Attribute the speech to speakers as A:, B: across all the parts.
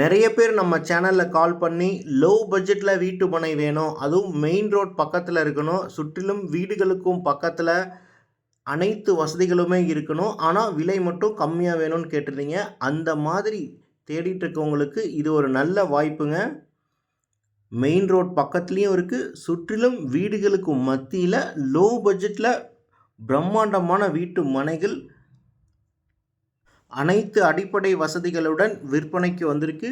A: நிறைய பேர் நம்ம சேனலில் கால் பண்ணி லோ பட்ஜெட்டில் வீட்டு பனை வேணும். அதுவும் மெயின் ரோட் பக்கத்தில் இருக்கணும். சுற்றிலும் வீடுகளுக்கும் பக்கத்தில் அனைத்து வசதிகளுமே இருக்கணும். ஆனால் விலை மட்டும் கம்மியாக வேணும்னு கேட்டிருந்தீங்க. அந்த மாதிரி தேடிட்டு இருக்கவங்களுக்கு இது ஒரு நல்ல வாய்ப்புங்க. மெயின் ரோட் பக்கத்துலேயும் இருக்குது சுற்றிலும் வீடுகளுக்கு மத்தியில் லோ பட்ஜெட்டில் பிரம்மாண்டமான வீட்டு மனைகள் அனைத்து அடிப்படை வசதிகளுடன் விற்பனைக்கு வந்திருக்கு.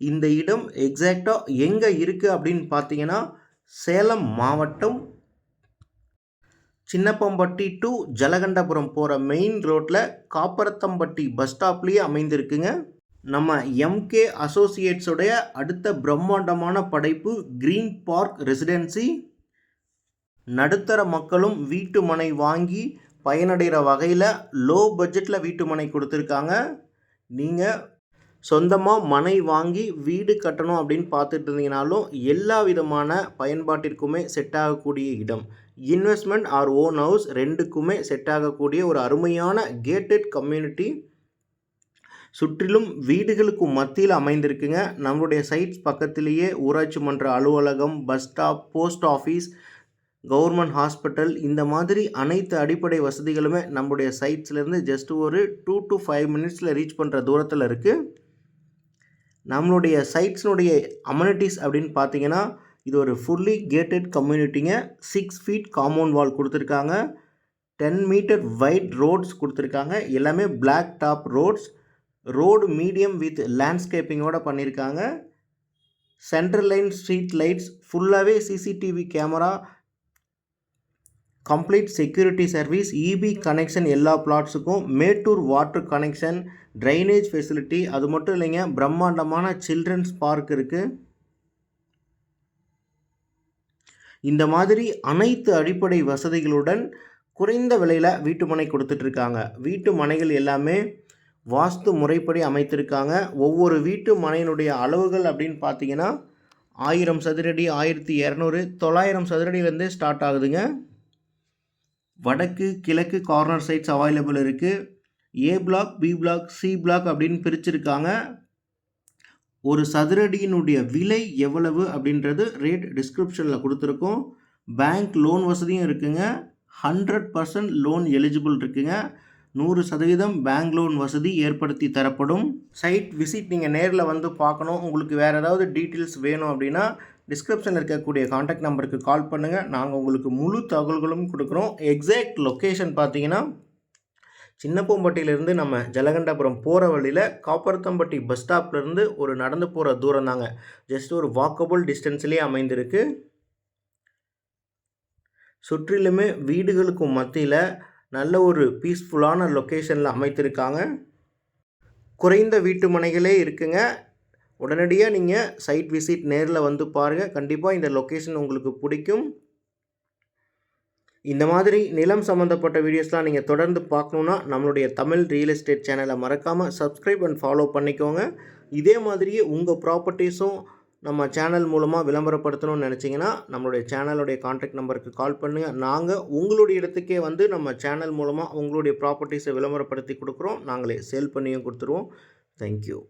A: இந்த இடம் எக்ஸாக்டாக எங்கே இருக்குது அப்படின்னு பார்த்தீங்கன்னா சேலம் மாவட்டம் சின்னப்பம்பட்டி டு ஜலகண்டபுரம் போகிற மெயின் ரோட்டில் காப்பரத்தம்பட்டி பஸ் ஸ்டாப்லேயே அமைந்திருக்குங்க. நம்ம எம்கே அசோசியேட்ஸுடைய அடுத்த பிரம்மாண்டமான படைப்பு க்ரீன் பார்க் ரெசிடென்சி நடுத்தர மக்களும் வீட்டு மனை வாங்கி பயனடைகிற வகையில் லோ பட்ஜெட்டில் வீட்டு மனை கொடுத்துருக்காங்க. நீங்கள் சொந்தமாக மனை வாங்கி வீடு கட்டணும் அப்படின்னு பார்த்துட்டு இருந்தீங்கனாலும் எல்லா விதமான பயன்பாட்டிற்குமே செட் ஆகக்கூடிய இடம். இன்வெஸ்ட்மெண்ட் ஆர் ஓன் ஹவுஸ் ரெண்டுக்குமே செட் ஆகக்கூடிய ஒரு அருமையான கேட்டட் கம்யூனிட்டி சுற்றிலும் வீடுகளுக்கு மத்தியில் அமைந்திருக்குங்க. நம்மளுடைய சைட்ஸ் பக்கத்திலேயே ஊராட்சி மன்ற அலுவலகம் bus stop post office government hospital இந்த மாதிரி அனைத்து அடிப்படை வசதிகளுமே நம்முடைய சைட்ஸ்லேருந்து ஜஸ்ட் ஒரு டூ டு ஃபைவ் மினிட்ஸில் ரீச் பண்ணுற தூரத்தில் இருக்குது நம்மளுடைய சைட்ஸினுடைய அம்யூனிட்டிஸ் அப்படின்னு பார்த்தீங்கன்னா இது ஒரு ஃபுல்லி கேட்டட் கம்யூனிட்டிங்க சிக்ஸ் ஃபீட் காம்பவுண்ட் வால் கொடுத்துருக்காங்க. டென் மீட்டர் வைட் ரோட்ஸ் கொடுத்துருக்காங்க. எல்லாமே black top roads road medium with லேண்ட்ஸ்கேப்பிங்கோடு பண்ணியிருக்காங்க சென்ட்ரல் லைன் ஸ்ட்ரீட் லைட்ஸ் ஃபுல்லாகவே CCTV camera complete security service EB connection எல்லா பிளாட்ஸுக்கும் Mettur water connection drainage facility அது மட்டும் இல்லைங்க பிரம்மாண்டமான சில்ட்ரன்ஸ் பார்க் இருக்குது இந்த மாதிரி அனைத்து அடிப்படை வசதிகளுடன் குறைந்த விலையில் வீட்டு மனை கொடுத்துட்ருக்காங்க. வீட்டு மனைகள் எல்லாமே வாஸ்து முறைப்படி அமைத்திருக்காங்க. ஒவ்வொரு வீட்டு மனையினுடைய அளவுகள் அப்படின்னு பார்த்தீங்கன்னா ஆயிரம் சதுரடி ஆயிரத்தி இரநூறு தொள்ளாயிரம் சதுரடியிலேருந்தே ஸ்டார்ட் ஆகுதுங்க. வடக்கு கிழக்கு கார்னர் சைட்ஸ் அவைலபிள் இருக்குது A block B block C block அப்படின்னு பிரிச்சிருக்காங்க. ஒரு சதுரடியினுடைய விலை எவ்வளவு அப்படின்றது ரேட் டிஸ்கிரிப்ஷனில் கொடுத்துருக்கோம். பேங்க் லோன் வசதியும் இருக்குங்க. ஹண்ட்ரட் பர்சன்ட் லோன் எலிஜிபிள் இருக்குங்க. நூறு சதவீதம் பேங்க் லோன் வசதி ஏற்படுத்தி தரப்படும். சைட் விசிட் நீங்கள் நேரில் வந்து பார்க்கணும். உங்களுக்கு வேறு ஏதாவது டீட்டெயில்ஸ் வேணும் அப்படின்னா டிஸ்கிரிப்ஷனில் இருக்கக்கூடிய காண்டாக்ட் நம்பருக்கு கால் பண்ணுங்கள் நாங்கள் உங்களுக்கு முழு தகவல்களும் கொடுக்குறோம். எக்ஸாக்ட் லொக்கேஷன் பார்த்தீங்கன்னா சின்னப்பூம்பட்டியிலேருந்து நம்ம ஜலகண்டாபுரம் போகிற வழியில் காப்பரத்தம்பட்டி பஸ் ஸ்டாப்லேருந்து ஒரு நடந்து போகிற தூரம் தாங்க. ஜஸ்ட் ஒரு வாக்கபுள் டிஸ்டன்ஸ்லேயே அமைந்திருக்கு. சுற்றிலுமே வீடுகளுக்கும் மத்தியில் நல்ல ஒரு பீஸ்ஃபுல்லான லொக்கேஷனில் அமைத்திருக்காங்க. குறைந்த வீட்டு மனைகளே இருக்குங்க. உடனடியாக நீங்கள் சைட் விசிட் நேரில் வந்து பாருங்கள் கண்டிப்பாக இந்த லொக்கேஷன் உங்களுக்கு பிடிக்கும். இந்த மாதிரி நிலம் சம்மந்தப்பட்ட வீடியோஸ்லாம் நீங்கள் தொடர்ந்து பார்க்கணுன்னா நம்மளுடைய தமிழ் ரியல் எஸ்டேட் சேனலை மறக்காமல் சப்ஸ்கிரைப் அண்ட் ஃபாலோ பண்ணிக்கோங்க. இதே மாதிரியே உங்கள் ப்ராப்பர்ட்டிஸும் நம்ம சேனல் மூலமாக விளம்பரப்படுத்தணும்னு நினச்சிங்கன்னா நம்மளுடைய சேனலுடைய காண்டாக்ட் நம்பருக்கு கால் பண்ணுங்கள் நாங்கள் உங்களுடைய இடத்துக்கே வந்து நம்ம சேனல் மூலமாக உங்களுடைய ப்ராப்பர்ட்டிஸை விளம்பரப்படுத்தி கொடுக்குறோம். நாங்களே சேல் பண்ணியும் கொடுத்துருவோம். தேங்க்யூ